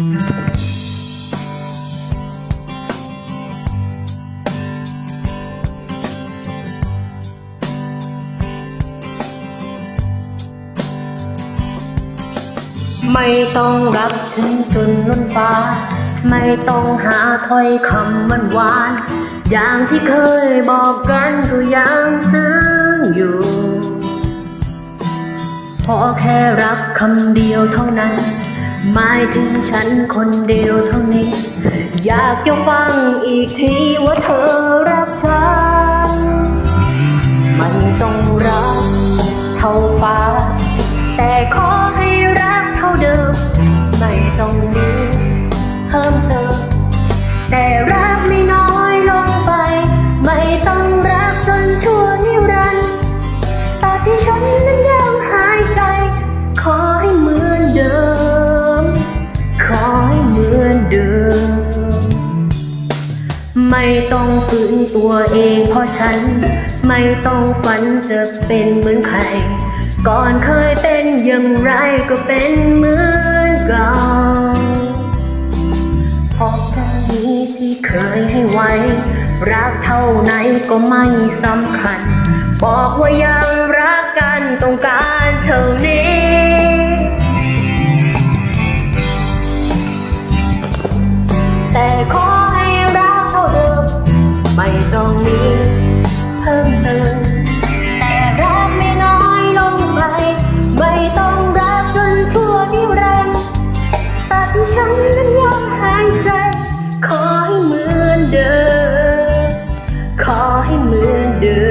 ไม่ต้องรับฉันจนล้นฟ้า ไม่ต้องหาถ้อยคำมันหวาน อย่างที่เคยบอกกันก็ยังซึ้งอยู่ พอแค่รักคำเดียวเท่านั้น หมายถึงฉันคนเดียวเท่านี้ อยากจะฟังอีกทีว่าเธอรักฉันมันต้องรักเท่าฟ้า แต่ขอให้รักเท่าเดิม ไม่ต้องมีเพิ่มเติมแต่รัก ไม่ต้องฝืนตัวเองเพราะฉัน ไม่ต้องฝันจะเป็นเหมือนใคร ก่อนเคยเป็นอย่างไรก็เป็นเหมือนเก่าพอแค่นี้ที่เคยให้ไว้ รักเท่าไหนก็ไม่สำคัญ บอกว่ายังรักกันต้องการเท่านี้ ให้เหมือนเดิม